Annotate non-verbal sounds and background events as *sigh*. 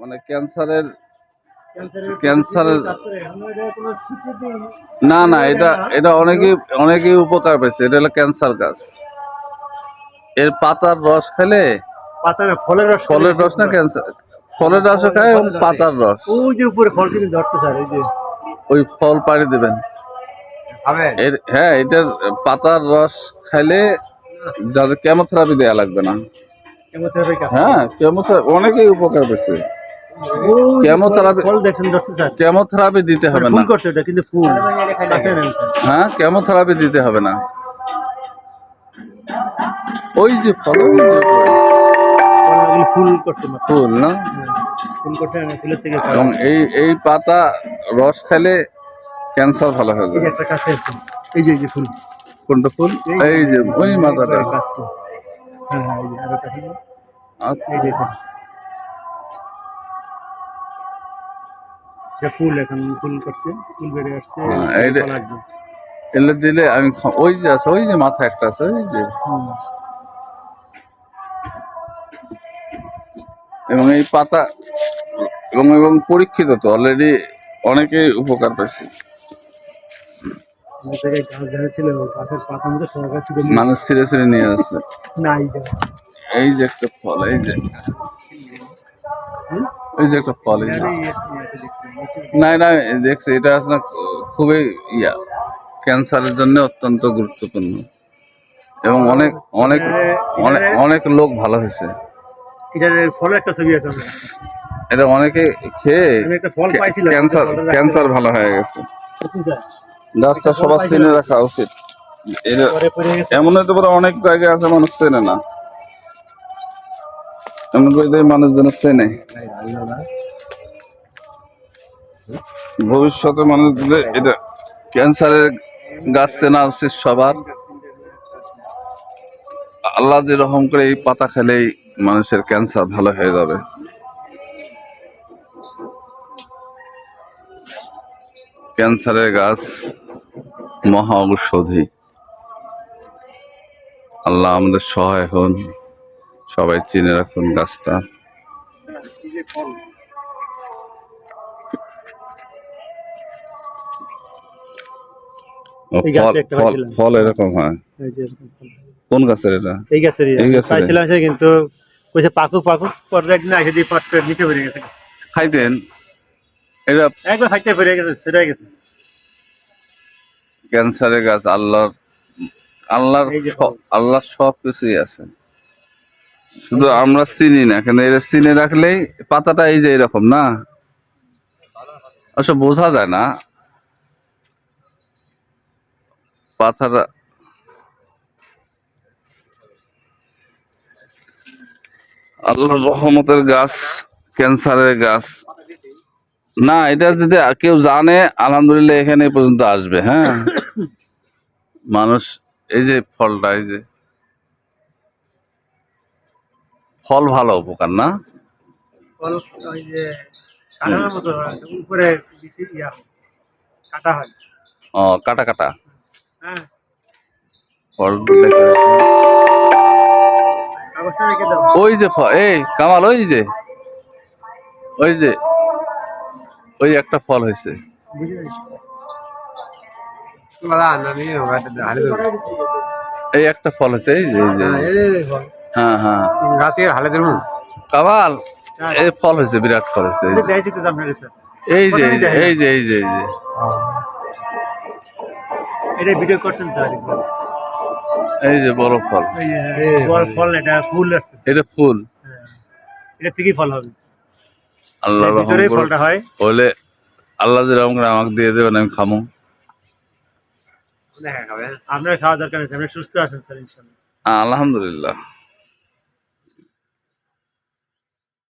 মানে ক্যান্সারের ক্যান্সারের স্বীকৃতি? না না এটা এটা অনেকেই অনেকেই উপকার পেয়েছে। এটা হলো ক্যান্সার গাছ। এর পাতার রস খেলে ফলের রস ফলের রস না ক্যান্সার ফলের রসও খায় এবং পাতার রস। ওই যে উপরে ফল কিন্তু ধরছে স্যার এই যে। ওই ফল পাড়ি দেবেন। এর হ্যাঁ এটার পাতার রস খাইলে যাদের কেমোথেরাপি দেওয়া লাগবে না। হ্যাঁ কেমোথেরাপি অনেকেই উপকার পেয়েছে। কেমোথেরাপি- কেমোথেরাপি দিতে হবে না। ফুল। কিন্তু। হ্যাঁ কেমোথেরাপি দিতে হবে না। ওই যে ফল ফুল ফুল না? ফল। এবং এই এই পাতা রস খেলে ক্যান্সার ভালো হয়ে যাবে এই যে ফুল। কোনটা ফুল? এই যে ওই মাথাটা। হ্যাঁ হ্যাঁ ফুল এখন ফুল করছে ফুল বেড়ে আসছে হ্যাঁ, এইটা- ফল আসবে। এলে দিলে আমি ওই যে আছে ওই যে মাথা একটা আছে ওই যে এবং এই পাতা এবং এবং পরীক্ষিত তো অলরেডি অনেকেই উপকার ছিল মানুষ ছিঁড়ে ছিঁড়ে নিয়ে আসছে এই যে একটা ফল এই যে এই যে একটা ফল এই যে না না দেখছি এটা আসলে খুবই ইয়া ক্যান্সারের জন্য অত্যন্ত গুরুত্বপূর্ণ। এবং অনেক অনেক অনেক অনেক লোক ভালো হয়েছে। এটার ফলের একটা ছবি আছে এটা অনেকে খেয়ে ক্যান্সার ক্যান্সার ভালো হয়ে গেছে। গাছটা সবার চিনে রাখা উচিত। এটা পরে পরে এমন হতে পারে অনেক জায়গায় আছে মানুষ চেনে না। এমন করে মানুষজন চেনে। ভবিষ্যতে মানুষদের এটা ক্যান্সারের গাছ চেনা উচিত সবার। আল্লাহ যে রকম করে এই পাতা খেলেই মানুষের ক্যান্সার ভালো হয়ে যাবে। ক্যান্সারের গাছ মহা ঔষধি। আল্লাহ আমাদের সহায় হন, সবাই চিনে রাখুন গাছটা। ফল এরকম হয়। কোন গাছের এটা? এই গাছেরই এই। চাইছিলাম কিন্তু কইছে পাকুক পাকুক পরে একদিন দিয়ে করে নিচে পড়ে গেছে। খাইতেন? এটা একবার ফাইটে পড়ে গেছে সেটাই গেছে। ক্যান্সারের গাছ আল্লাহর আল্লাহর সব কিছুই আছে। শুধু আমরা চিনি না কেন এটা চিনে রাখলেই পাতাটা এই যে এরকম না? আসলে বোঝা যায় না। পাতাটা আল্লাহর রহমতের গাছ ক্যান্সারের গাছ। না এটা যদি কেউ জানে আলহামদুলিল্লাহ এখানে এই পর্যন্ত আসবে হ্যাঁ। *coughs* মানুষ এই যে ফলটা এই যে। ফল ভালো উপকার না? ফল ওই যে কাটানোর মতো হয়, উপরে বেশি ইয়া হয়, কাটা হয়। ও কাটা কাটা। ওই যে এই কামাল ওই যে। ওই যে। ওই একটা ফল হয়েছে। এই একটা ফল হয়েছে এই যে। হ্যাঁ হ্যাঁ গাছে হালে দেবো কামাল এই ফল হয়েছে বিরাট ফল হয়েছে এই যে। এই যে এই যে এই যে। এটা ভিডিও করছেন তো আরেকবার। এই যে বড় ফল। এই যে ফল এটা ফুল আসছে। এটা ফুল। হ্যাঁ। এটা থেকেই ফল হবে। আল্লাহ। ফলটা হয়। হলে আল্লাহ যেরকম করে আমাকে দিয়ে দেবেন আমি খামো। আপনার খাওয়া দরকার নেই আপনি সুস্থ আছেন স্যার আলহামদুলিল্লাহ।